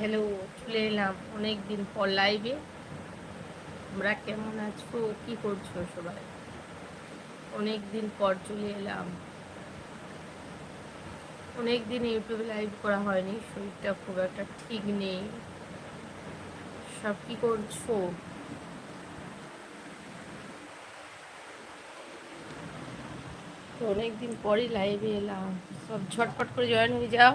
Hello চলে এলাম অনেক দিন পর লাইভে তোমরা কেমন আছো? কি করছ সবাই? অনেক দিন পর চলে এলাম। অনেক দিন ইউটিউবে লাইভ করা হয়নি, শরীরটা খুব একটা ঠিক নেই। সব কি করছ? তো অনেকদিন পরই লাইভে এলাম। সব ঝটপট করে জয়েন হয়ে যাও।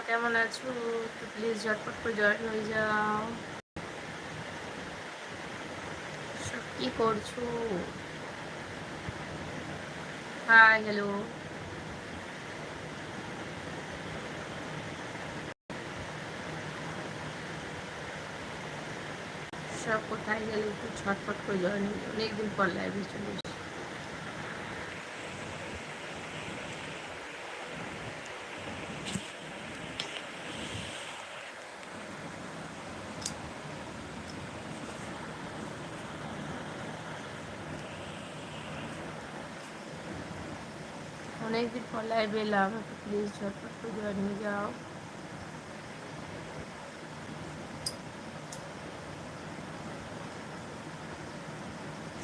সব কেমন আছো? তো প্লিজ ঝটপট করে জয়েন হয়ে যাও। সব কি করছ? হাই হ্যালো সব কোথায় গেলে একটু ছটফট করে জয়েন হয়ে অনেকদিন পর লাইভে চলে পর লাইভ প্লিজ ঝটপট করে জয়েন হয়ে যাও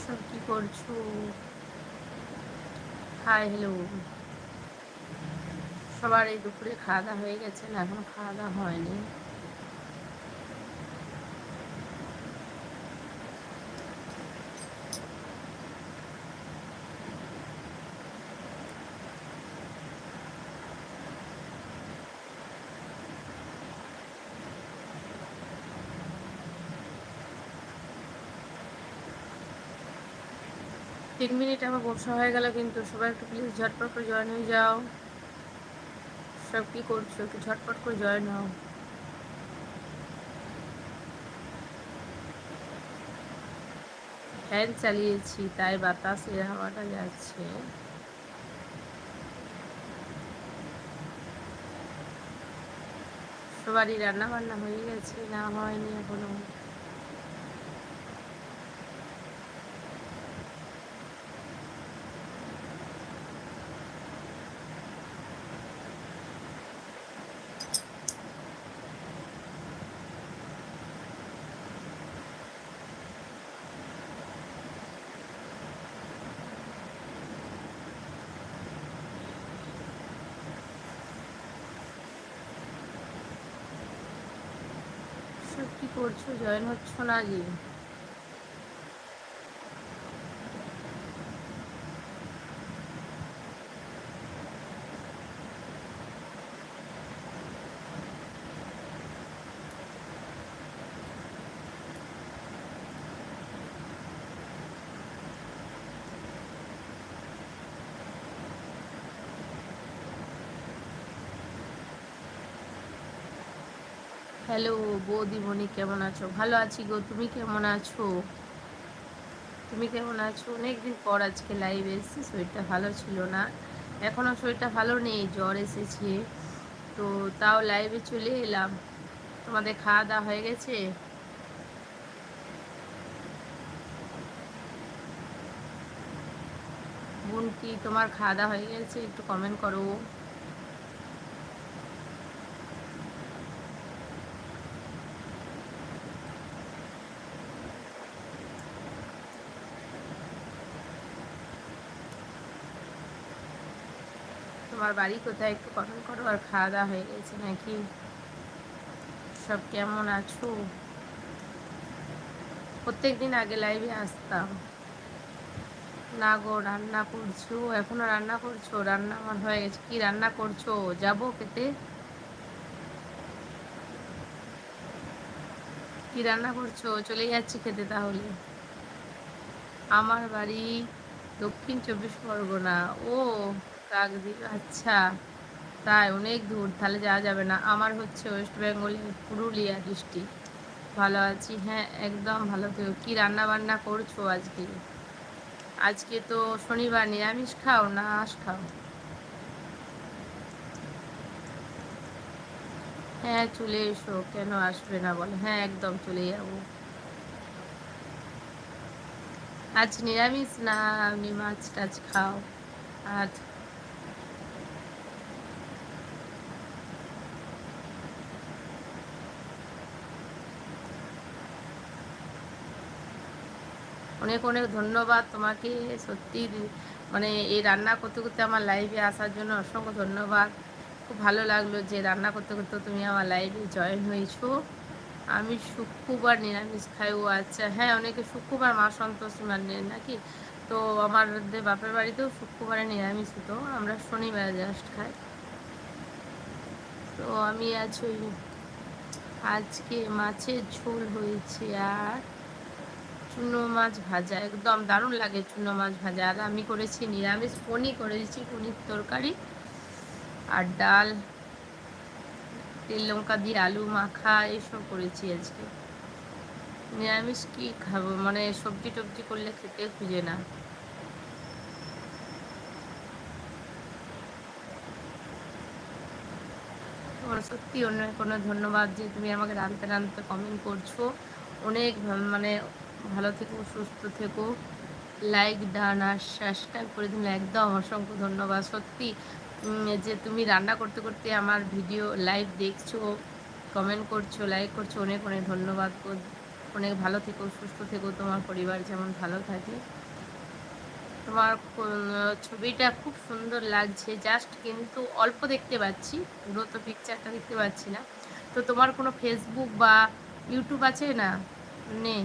সব কি করছ হাই হ্যালো সবার এই দুপুরে খাওয়া দাওয়া হয়ে গেছে না এখনও খাওয়া দাওয়া হয়নি তিন মিনিট আমার বসা হয়ে গেল কিন্তু সবাই একটু প্লিজ ঝটপট করে জয়েন হয়ে যাও। সব কি করছ? একটু ঝটপট করে জয়েন হও। ফ্যান চালিয়েছি, তাই বাতাসের হাওয়াটা যাচ্ছে। সবারই রান্না বান্না হয়ে গেছে, না হয়নি এখনও সব কি করছ? জয়েন হচ্ছ না যে হ্যালো বৌদিমণি, কেমন আছো? ভালো আছি গো, তুমি কেমন আছো? তুমি কেমন আছো? অনেকদিন পর আজকে লাইভ এসেছি, শরীরটা ভালো ছিল না। এখনও শরীরটা ভালো নেই, জ্বর এসেছে। তো তাও লাইভে চলে এলাম। তোমাদের খাওয়া দাওয়া হয়ে গেছে? বোন কি তোমার খাওয়া দাওয়া হয়ে গেছে? একটু কমেন্ট করো। তোমার বাড়ি কোথায়? একটু কমেন্ট করো আর খাওয়া দাওয়া হয়ে গেছে নাকি? সব কেমন আছো? প্রত্যেক দিন আগে লাইভে আসতাম। না গো, রান্না করছ? এখনও রান্না করছ? রান্না আমার হয়ে গেছে। কি রান্না করছ? যাব খেতে? কি রান্না করছ? চলে যাচ্ছি খেতে তাহলে। আমার বাড়ি দক্ষিণ চব্বিশ পরগনা। ও কাকদ্বীপ আচ্ছা তাই অনেক দূর, তাহলে যাওয়া যাবে না। আমার হচ্ছে ওয়েস্ট বেঙ্গলের পুরুলিয়া ডিস্ট্রিক্ট। ভালো আছি হ্যাঁ একদম ভালো থেকো কী রান্না বান্না করছ আজকে? আজকে তো শনিবার, নিরামিষ খাও না আস খাও? হ্যাঁ চলে এসো। কেন আসবে না বলো? হ্যাঁ একদম চলে যাব। আজ নিরামিষ না আপনি মাছ টাছ খাও। আজ অনেক অনেক ধন্যবাদ তোমাকে। সত্যি মানে এই রান্না করতে করতে আমার লাইভে আসার জন্য অসংখ্য ধন্যবাদ। খুব ভালো লাগল যে রান্না করতে করতে তুমি আমার লাইভে জয়েন হয়েছো। আমি শুক্রবার নিরামিষ খাই। ও আচ্ছা হ্যাঁ অনেকে শুক্রবার মা সন্তোষী মানে নাকি? তো আমাদের বাপের বাড়িতেও শুক্রবারে নিরামিষ হতো। আমরা শনিবারে জাস্ট খাই। তো আমি আজ ওই আজকে মাছের ঝোল হয়েছে আর চুনো মাছ ভাজা, একদম দারুণ লাগে চুনো মাছ ভাজা। আর আমি করেছি নিরামিষ, পনির করেছি, পনির তরকারি আর ডাল, তেল লঙ্কা দিয়ে আলু মাখা, এসব করেছি আজকে। নিরামিষ কি খাব? মানে সবজি টবজি করলে খেতে খুঁজে না। সত্যি অন্য কোনো ধন্যবাদ যে তুমি আমাকে রানতে রানতে কমেন্ট করছ। অনেক মানে ভালো থেকো, সুস্থ থেকো। লাইক ডান আর সাবস্ক্রাইব করে দিলে একদম অসংখ্য ধন্যবাদ। সত্যি যে তুমি রান্না করতে করতে আমার ভিডিও লাইভ দেখছ কমেন্ট করছ লাইক করছ, অনেক অনেক ধন্যবাদ। অনেক ভালো থেকো, সুস্থ থেকো। তোমার পরিবার যেমন ভালো থাকে। তোমার ছবিটা খুব সুন্দর লাগছে। জাস্ট কিন্তু অল্প দেখতে পাচ্ছি পুরো তো পিকচারটা দেখতে পাচ্ছি না। তো তোমার কোনো ফেসবুক বা ইউটিউব আছে না? নেই।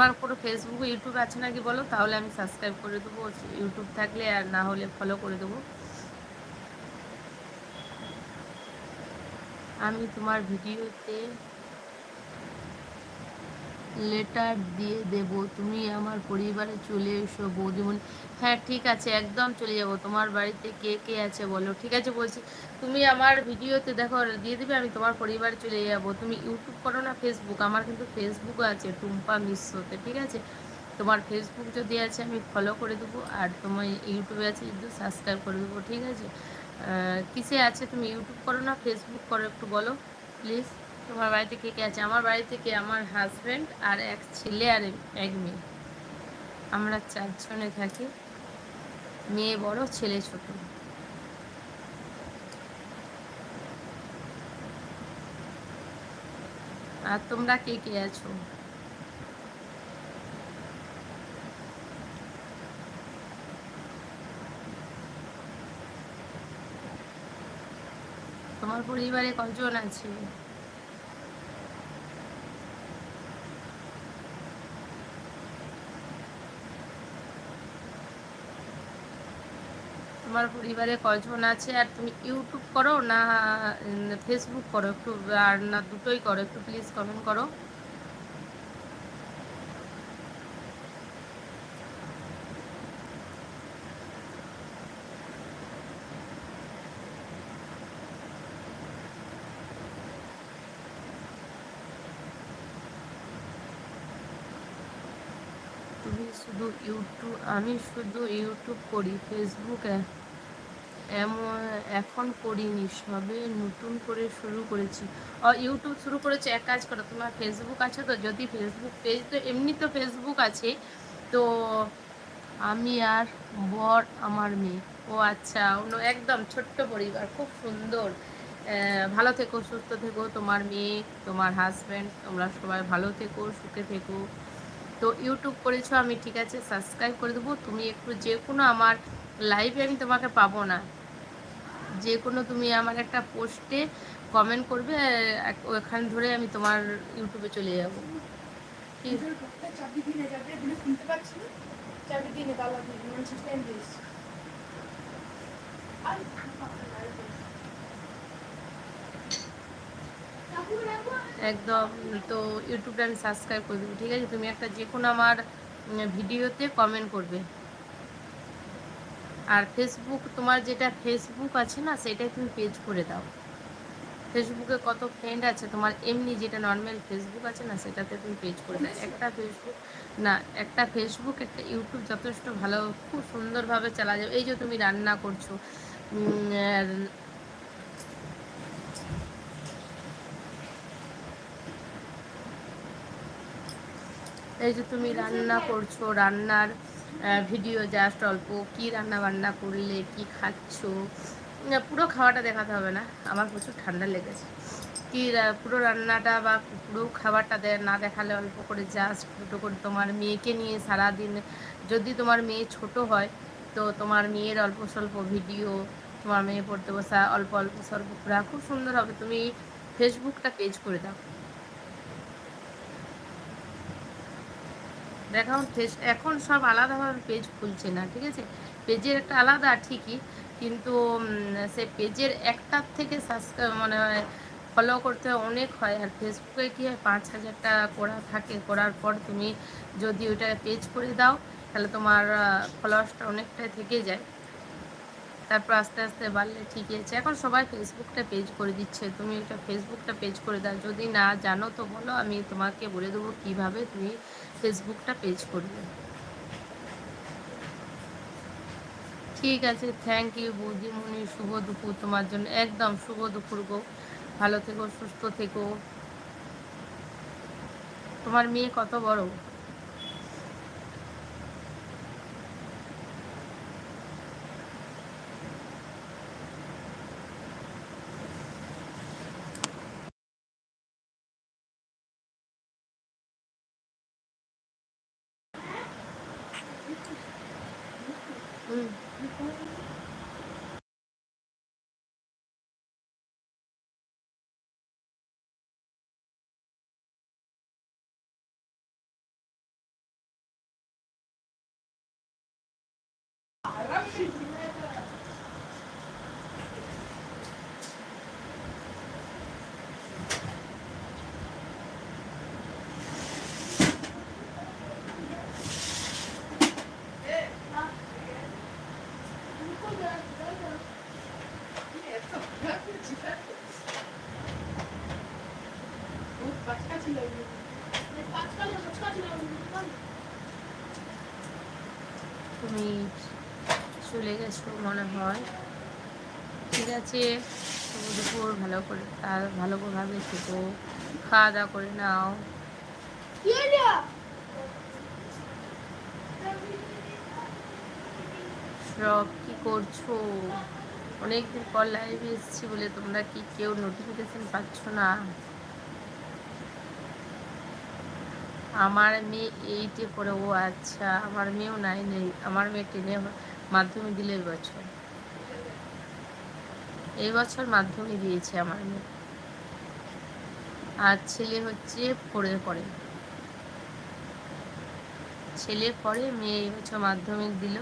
তোমার কোনো ফেসবুক ইউটিউব আছে নাকি বলো? তাহলে আমি সাবস্ক্রাইব করে দেবো। ইউটিউব থাকলে আর না হলে ফলো করে দেবো। আমি তোমার ভিডিওতে লেটার দিয়ে দেব। তুমি আমার পরিবারে চলে এসো, বৌদিমণি। হ্যাঁ ঠিক আছে, একদম চলে যাব। তোমার বাড়িতে কে কে আছে বলো? ঠিক আছে, বলছি, তুমি আমার ভিডিওতে দেখো, দিয়ে দেবে, আমি তোমার পরিবারে চলে যাব। তুমি ইউটিউব করো না ফেসবুক আমার কিন্তু ফেসবুকও আছে, টুম্পা মিশ্রতে, ঠিক আছে? তোমার ফেসবুক যদি আছে, আমি ফলো করে দেবো, আর তোমার ইউটিউবে আছে কিন্তু সাবস্ক্রাইব করে দেবো, ঠিক আছে? কিসে আছে তুমি ইউটিউব করো না ফেসবুক করো একটু বলো প্লিজ তোমার বাড়িতে কে কে আছে? আমার বাড়ি থেকে আমার হাজব্যান্ড আর এক ছেলে আর এক মেয়ে। আমরা চারজনে থাকি। মেয়ে বড়, ছেলে ছোট। আর তোমরা কে কে আছো? তোমার পরিবারে কজন আছে? তোমার পরিবারে কজন আছে আর তুমি ইউটিউব করো না ফেসবুক করো? একটু, আর না, দুটোই করো, একটু প্লিজ কমেন্ট করো। শুধু ইউটিউব আমি শুধু ইউটিউব করি ফেসবুকে এমন এখন করিনি, সবে নতুন করে শুরু করেছি। ইউটিউব শুরু করেছে, এক কাজ করো, তোমার ফেসবুক আছে তো? যদি ফেসবুক পেজ তো এমনি তো ফেসবুক আছে। তো আমি আর বর আমার মেয়ে। ও আচ্ছা একদম ছোট্ট পরিবার, খুব সুন্দর। ভালো থেকো, সুস্থ থেকো, তোমার মেয়ে, তোমার হাজব্যান্ড তোমরা সবাই ভালো থেকো, সুখে থেকো। তো ইউটিউব করেছ, আমি ঠিক আছে সাবস্ক্রাইব করে দেবো। তুমি একটু যে কোনো আমার লাইভে আমি তোমাকে পাবো না। যে কোনো তুমি আমার একটা পোস্টে কমেন্ট করবে ওখান ধরে আমি তোমার ইউটিউবে চলে যাব। একদম, তো ইউটিউবটা আমি সাবস্ক্রাইব করে দেবো, ঠিক আছে? তুমি একটা যে কোনো আমার ভিডিওতে কমেন্ট করবে। আর ফেসবুক তোমার যেটা ফেসবুক আছে না, সেটাই তুমি পেজ করে দাও। ফেসবুকে কত ফ্রেন্ড আছে, তোমার এমনি যেটা নর্মাল ফেসবুক আছে না, সেটাতে তুমি পেজ করে দাও। একটা ফেসবুক না, একটা ফেসবুক একটা ইউটিউব যথেষ্ট ভালো, খুব সুন্দরভাবে চালা যাবে এই যে তুমি রান্না করছ এই যে তুমি রান্না করছ, রান্নার ভিডিও জাস্ট অল্প। কি রান্না বান্না করলে, কি খাচ্ছ? পুরো খাওয়াটা দেখাতে হবে না। আমার প্রচুর ঠান্ডা লেগেছে। কি পুরো রান্নাটা বা পুরো খাবারটা না দেখালে অল্প করে জাস্ট দুটো করে তোমার মেয়েকে নিয়ে সারাদিন। যদি তোমার মেয়ে ছোট হয়, তো তোমার মেয়ের অল্প স্বল্প ভিডিও তোমার মেয়ে পড়তে বসা, অল্প অল্প স্বল্প ঘোরা, খুব সুন্দর হবে। তুমি ফেসবুকটা পেজ করে দাও। দেখাও এখন সব আলাদাভাবে পেজ খুলছে না, ঠিক আছে? পেজের একটা আলাদা, ঠিকই, কিন্তু সে পেজের একটার থেকে সাবস্ক্রাইব মানে ফলো করতে অনেক হয়। আর ফেসবুকে কী হয়, পাঁচ হাজারটা করা থাকে, করার পর তুমি যদি ওইটা পেজ করে দাও, তাহলে তোমার ফলোয়ার্সটা অনেকটাই থেকে যায়। তারপর আস্তে আস্তে বাড়লে ঠিকই আছে এখন সবাই ফেসবুকটা পেজ করে দিচ্ছে। তুমি এটা ফেসবুকটা পেজ করে দাও। যদি না জানো তো বলো, আমি তোমাকে বলে দেবো কীভাবে তুমি ফেসবুকটা পেজ করবে। ঠিক আছে থ্যাংক ইউ বৌদিমণি শুভ দুপুর তোমার জন্য। একদম শুভ দুপুর গো। ভালো থেকো, সুস্থ থেকো। তোমার মেয়ে কত বড়? তুমি গেছো মনে হয়। ঠিক আছে দুপুর ভালো করে, তার ভালোভাবে থেকো খাওয়া দাওয়া করে নাও। সব কি করছ? অনেকদিন পর লাইভে এসেছি বলে তোমরা কি কেউ নোটিফিকেশন পাচ্ছ না? আমার মেয়ে এইটে পড়ে, ও আচ্ছা আমার মেয়েও নাই নেই আমার মেয়ে টেনে মাধ্যমিক দিলে এই বছর। এই বছর মাধ্যমিক দিয়েছে আমার মেয়ে। আর ছেলে হচ্ছে পড়ে পড়ে। ছেলে পড়ে, মেয়ে এই বছর মাধ্যমিক দিল।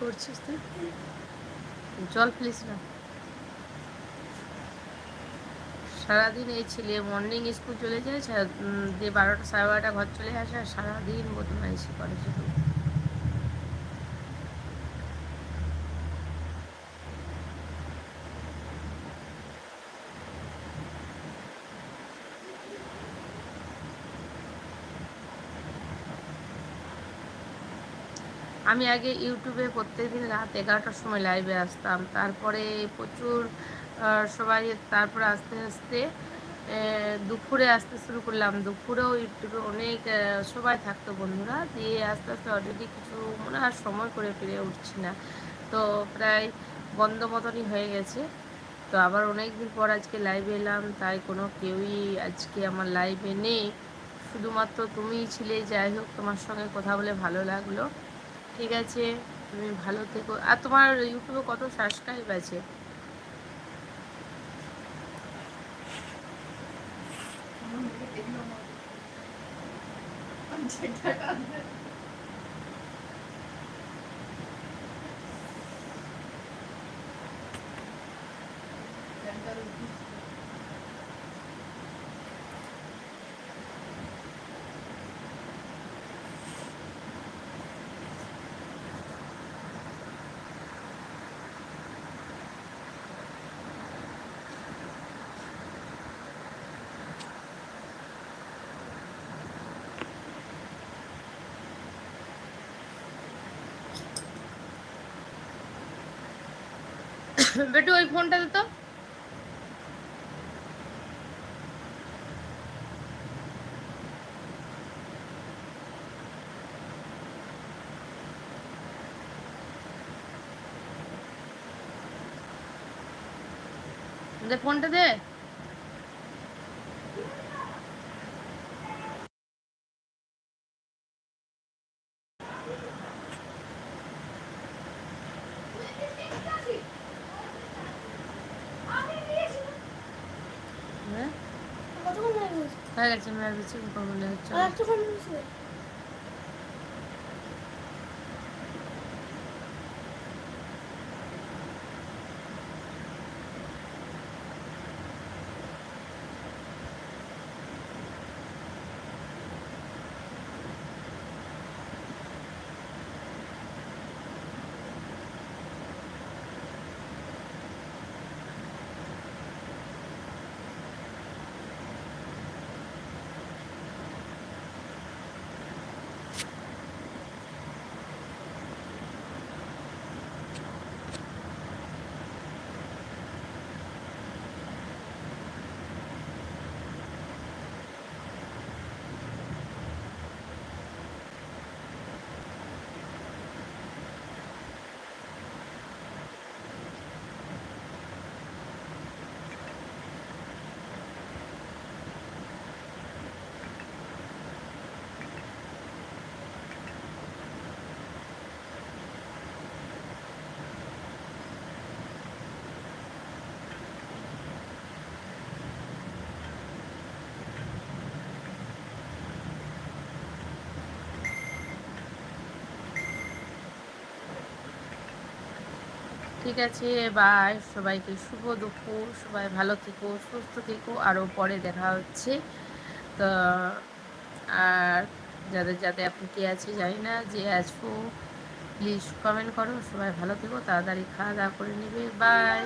করছিস তুই? জল প্লিজ না। সারাদিন এই ছেলে মর্নিং স্কুল চলে যায় দিয়ে বারোটা, সাড়ে বারোটা ঘর চলে আসে, আর সারাদিন বদমাইশি করে শুধু। আমি আগে ইউটিউবে প্রত্যেকদিন রাত এগারোটার সময় লাইভে আসতাম। তারপরে প্রচুর সবাই তারপরে আস্তে আস্তে দুপুরে আসতে শুরু করলাম। দুপুরেও ইউটিউবে অনেক সবাই থাকতো বন্ধুরা। দিয়ে আস্তে আস্তে অলরেডি কিছু মনে হয় সময় করে ফিরে উঠছি না। তো প্রায় বন্ধ মতনই হয়ে গেছে। তো আবার অনেক দিন পর আজকে লাইভে এলাম। তাই কোনো কেউই আজকে আমার লাইভে নেই। শুধুমাত্র তুমিই ছিলে। যাই হোক, তোমার সঙ্গে কথা বলে ভালো লাগল। ঠিক আছে তুমি ভালো থেকো। আর তোমার ইউটিউবে কত সাবস্ক্রাইব আছে? বেটু ওই ফোনটা তো। দে ফোনটা দে। হয়ে গেছে মেয়ের বেশি করব না। ঠিক আছে বাই সবাইকে শুভ দুপুর, সবাই ভালো থেকো, সুস্থ থেকো। আরও পরে দেখা হচ্ছে। তো, আর যাদের যাদের আপনি কে আছে জানি না, যে আসব প্লিজ কমেন্ট করো। সবাই ভালো থেকো, তাড়াতাড়ি খাওয়া দাওয়া করে নেবে। বাই